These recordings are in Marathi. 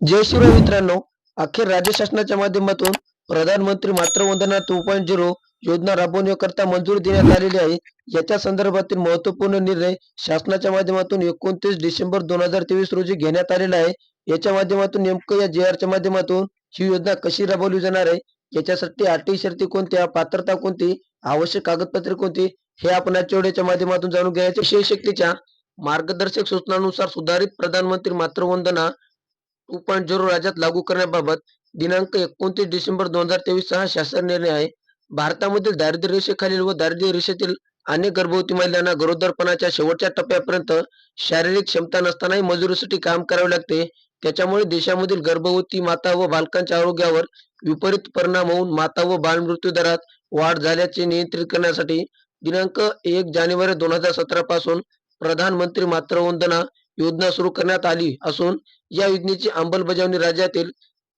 जय शिवराय मित्रांनो. अखेर राज्य शासनाच्या माध्यमातून प्रधानमंत्री मातृवंदना टू पॉईंट झिरो योजना राबवण्याकरता मंजूर देण्यात आलेली आहे. याच्या संदर्भातील महत्त्वपूर्ण निर्णय शासनाच्या माध्यमातून एकोणतीस डिसेंबर दोन हजार तेवीस रोजी घेण्यात आलेला आहे. याच्या माध्यमातून नेमकं या जे च्या माध्यमातून ही योजना कशी राबवली जाणार आहे? याच्यासाठी अटी शर्ती कोणत्या पात्रता कोणती आवश्यक कागदपत्रे कोणती हे आपण आजच्या माध्यमातून जाणून घ्यायचे. शक्तीच्या मार्गदर्शक सूचनानुसार सुधारित प्रधानमंत्री मातृवंदना टू पॉईंट झिरो राज्यात लागू करण्याबाबत दिनांक एकोणतीस डिसेंबर दोन हजार तेवीस हा शासन निर्णय आहे. भारतामधील दारिद्र्य रेषेखालील व दारिद्र्य रेषेतील अनेक गर्भवती महिलांना गरोदरपणाच्या शेवटच्या टप्प्यापर्यंत शारीरिक क्षमता नसतानाही मजुरीसाठी काम करावे लागते. त्याच्यामुळे देशामधील गर्भवती माता व बालकांच्या आरोग्यावर विपरीत परिणाम होऊन माता व बालमृत्यू दरात वाढ झाल्याचे नियंत्रित करण्यासाठी दिनांक एक जानेवारी दोन हजार सतरा पासून प्रधानमंत्री मातृवंदना योजना सुरू करण्यात आली असून या योजनेची अंमलबजावणी राज्यातील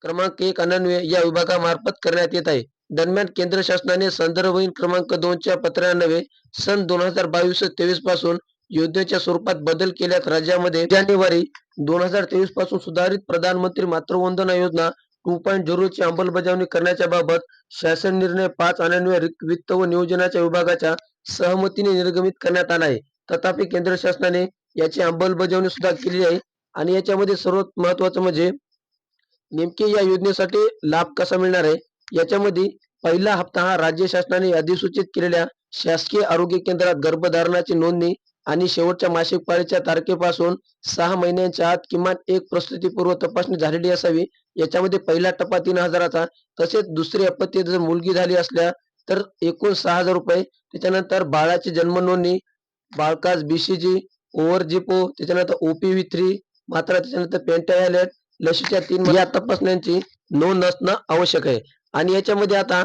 क्रमांक एक अनन्वय या विभागामार्फत करण्यात येत आहे. दरम्यान केंद्र शासनाने संदर्भहीन क्रमांक दोनच्या पत्रान्वये सन दोन हजार बावीस तेवीसपासून योजनेच्या स्वरूपात बदल केल्यास राज्यामध्ये जानेवारी दोन हजार तेवीसपासून सुधारित प्रधानमंत्री मातृवंदना योजना टू पॉईंट झिरोची अंमलबजावणी करण्याच्या बाबत शासन निर्णय पाच अनन्वय वित्त व नियोजनाच्या विभागाच्या सहमतीने निर्गमित करण्यात आला आहे. तथापि केंद्र शासनाने याची अंमलबजावणी सुद्धा केली आहे. आणि याच्यामध्ये सर्वात महत्वाचं म्हणजे नेमके या योजनेसाठी लाभ कसा मिळणार आहे? याच्यामध्ये पहिला हप्ता हा राज्य शासनाने अधिसूचित केलेल्या शासकीय आरोग्य केंद्रात गर्भधारणाची नोंदणी आणि शेवटच्या मासिक पाळीच्या तारखेपासून सहा महिन्यांच्या आत किमान एक प्रस्तुतीपूर्व तपासणी झालेली असावी. याच्यामध्ये पहिला टप्पा तीन हजाराचा तसेच दुसरी अपत्य जर मुलगी झाली असल्या तर एकूण सहा हजार रुपये. त्याच्यानंतर बाळाची जन्म नोंदणी बाळकास बीसीजी ओव्हर जिपो त्याच्यानंतर ओपीव्ही थ्री मात्र त्याच्यानंतर पेंटायलेट लसीच्या तीन या तपासण्यांची नोंद असणं आवश्यक आहे. आणि याच्यामध्ये आता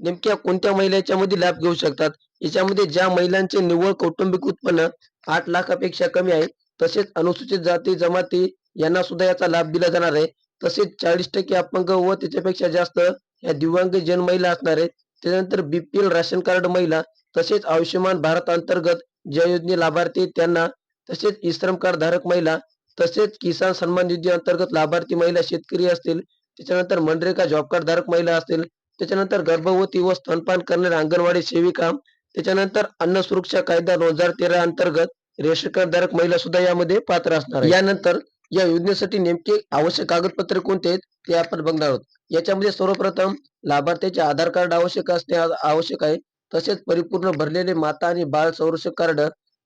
नेमक्या कोणत्या महिला याच्यामध्ये लाभ घेऊ शकतात? याच्यामध्ये ज्या महिलांचे निव्वळ कौटुंबिक उत्पन्न आठ लाखापेक्षा कमी आहे तसेच अनुसूचित जाती जमाती यांना सुद्धा याचा लाभ दिला जाणार आहे. तसेच चाळीस टक्के अपंग व त्याच्यापेक्षा जास्त या दिव्यांग जन महिला असणार आहेत. त्यानंतर बीपीएल राशन कार्ड महिला तसेच आयुष्यमान भारत अंतर्गत ज्या योजने लाभार्थी त्यांना तसेच ई श्रम कार्ड धारक महिला तसेच किसान सन्मान निधी अंतर्गत लाभार्थी महिला शेतकरी असतील त्याच्यानंतर मनरेगा जॉब कार्ड धारक महिला असतील त्याच्यानंतर गर्भवती व स्तनपान करणाऱ्या अंगणवाडी सेविका त्याच्यानंतर अन्न सुरक्षा कायदा दोन हजार तेरा अंतर्गत रेशन कार्ड धारक महिला सुद्धा यामध्ये पात्र असणार यानंतर या योजनेसाठी नेमके आवश्यक कागदपत्रे कोणते आहेत ते आपण बघणार आहोत. याच्यामध्ये सर्वप्रथम लाभार्थ्याचे आधार कार्ड आवश्यक असणे आवश्यक आहे. तसेच परिपूर्ण भरलेले माता आणि बाळ संरक्षक कार्ड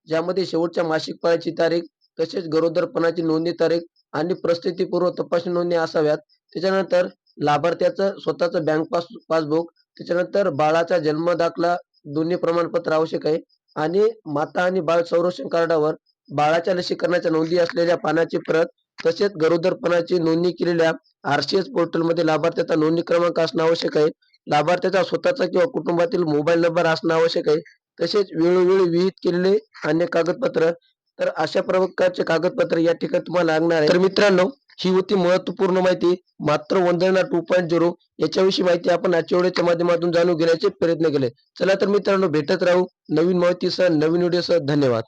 ज्यामध्ये शेवटच्या मासिक पाळीची तारीख तसेच गरोदरपणाची नोंदणी तारीख आणि प्रस्थितीपूर्व तपासणी नोंदणी असाव्यात. त्याच्यानंतर लाभार्थ्याचं स्वतःचं बँक पास पासबुक त्याच्यानंतर बाळाचा जन्म दाखला दोन्ही प्रमाणपत्र आवश्यक आहे. आणि माता आणि बाळ संरक्षण कार्डावर बाळाच्या लसीकरणाच्या नोंदी असलेल्या पानाची प्रत तसेच गरोदरपणाची नोंदणी केलेल्या आरसीएस पोर्टलमध्ये लाभार्थ्याचा नोंदणी क्रमांक असणं आवश्यक आहे. लाभार्थ्याचा स्वतःचा किंवा कुटुंबातील मोबाईल नंबर असणं आवश्यक आहे. तसेच वेळोवेळी विहित केलेले अन्य कागदपत्र तर अशा प्रकारचे कागदपत्र या ठिकाणी तुम्हाला लागणार आहे. तर मित्रांनो ही होती महत्त्वपूर्ण माहिती. मात्र वंदना टू पॉईंट झिरो याच्याविषयी माहिती आपण आजच्या व्हिडिओच्या माध्यमातून जाणून घेण्याचे प्रयत्न केले. चला तर मित्रांनो भेटत राहू नवीन माहितीसह नवीन व्हिडिओसह. धन्यवाद.